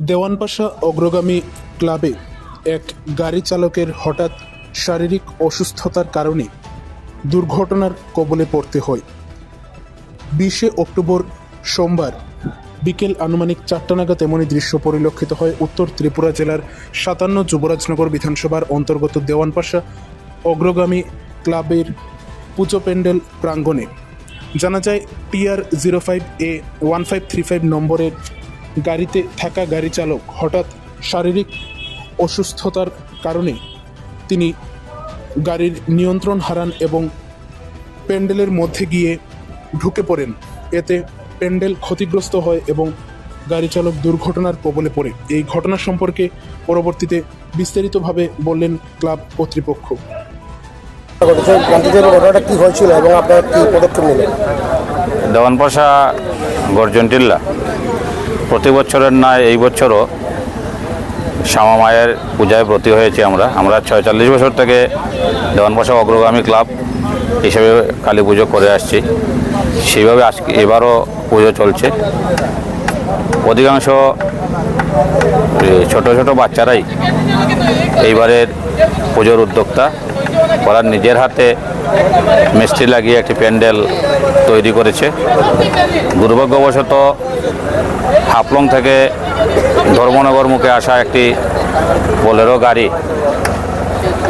দেওয়ানপাশা অগ্রগামী ক্লাবে এক গাড়ি চালকের হঠাৎ শারীরিক অসুস্থতার কারণে দুর্ঘটনার কবলে পড়তে হয়। বিশে অক্টোবর সোমবার বিকেল আনুমানিক চারটা নাগাদ এমনই দৃশ্য পরিলক্ষিত হয় উত্তর ত্রিপুরা জেলার সাতান্ন যুবরাজনগর বিধানসভার অন্তর্গত দেওয়ানপাশা অগ্রগামী ক্লাবের পুজো প্যান্ডেল প্রাঙ্গণে। জানা যায় TR zero five A one five three five নম্বরের গাড়িতে থাকা গাড়ি চালক হঠাৎ শারীরিক অসুস্থতার কারণে তিনি গাড়ির নিয়ন্ত্রণ হারান এবং প্যান্ডেলের মধ্যে গিয়ে ঢুকে পড়েন। এতে প্যান্ডেল ক্ষতিগ্রস্ত হয় এবং গাড়ি চালক দুর্ঘটনার কবলে পড়ে। এই ঘটনা সম্পর্কে পরবর্তীতে বিস্তারিতভাবে বললেন ক্লাব কর্তৃপক্ষ। ঘটনাটা কী হয়েছিল এবং আপনারা কী পদক্ষেপ নিলেন? দেওয়ানপাশা গর্জন টিল্লা। প্রতি বছরের নয় এই বছরও শ্যামা মায়ের পূজায় ব্রতী হয়েছি আমরা। আমরা ছয়চল্লিশ বছর থেকে দেওয়ানপাশা অগ্রগামী ক্লাব হিসেবে কালী পুজো করে আসছি। সেইভাবে আজকে এবারও পুজো চলছে। অধিকাংশ ছোট ছোট বাচ্চারাই এইবারের পুজোর উদ্যোক্তা। ওরা নিজের হাতে মিস্ত্রি লাগিয়ে একটি প্যান্ডেল তৈরি করেছে। দুর্ভাগ্যবশত হাফলং থেকে ধর্মনগর মুখে আসা একটি বোলেরো গাড়ি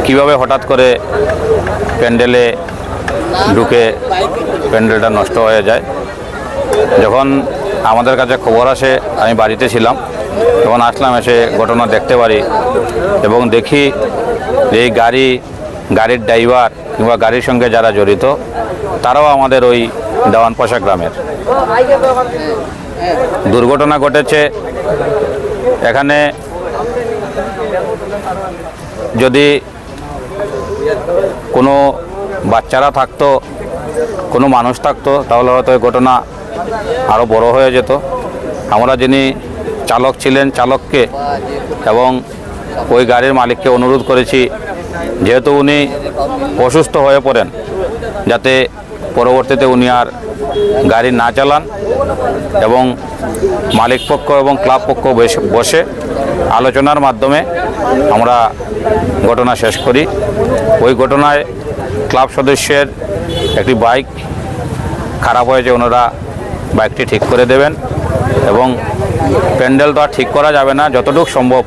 কীভাবে হঠাৎ করে প্যান্ডেলে ঢুকে প্যান্ডেলটা নষ্ট হয়ে যায়? যখন আমাদের কাছে খবর আসে, আমি বাড়িতে ছিলাম, তখন আসলাম, এসে ঘটনা দেখতে পারি এবং দেখি যে এই গাড়ি, গাড়ির ড্রাইভার কিংবা গাড়ির সঙ্গে যারা জড়িত, তারাও আমাদের ওই দেওয়ানপাশা গ্রামের। দুর্ঘটনা ঘটেছে। এখানে যদি কোনো বাচ্চারা থাকতো, কোনো মানুষ থাকতো, তাহলে হয়তো এই ঘটনা আরও বড় হয়ে যেত। আমরা যিনি চালক ছিলেন চালককে এবং ওই গাড়ির মালিককে অনুরোধ করেছি, যেহেতু উনি অসুস্থ হয়ে পড়েন, যাতে পরবর্তীতে উনি আর গাড়ি না চালান এবং মালিক পক্ষ এবং ক্লাব পক্ষ বসে- আলোচনার মাধ্যমে আমরা ঘটনা শেষ করি। ওই ঘটনায় ক্লাব সদস্যের একটি বাইক খারাপ হয়েছে, ওনারা বাইকটি ঠিক করে দেবেন এবং প্যান্ডেল তো আর ঠিক করা যাবে না, যতটুকু সম্ভব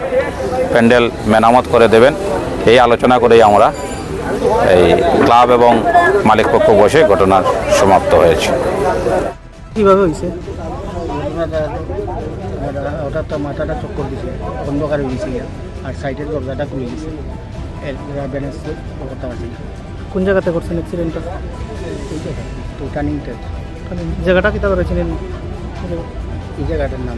প্যান্ডেল মেরামত করে দেবেন। এই আলোচনা করেই আমরা এই ক্লাব এবং মালিক পক্ষ বসে ঘটনার সমাপ্ত হয়েছে। কীভাবে হয়েছে? ওটা তো মাথাটা চক্কর দিছে অন্ধকার হয়ে গেছে গিয়া। আর সাইডের দরজাটা খুলে গেছে এর ব্যালেন্স করতে পারছি কোন জায়গাতে করছেন অ্যাক্সিডেন্টটা তো জায়গাটা কিতা করেছিলেন এই জায়গাটার নাম।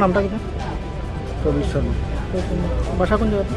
নামটা কিতা প্রবিশ শর্মা বাসা কোন জায়গা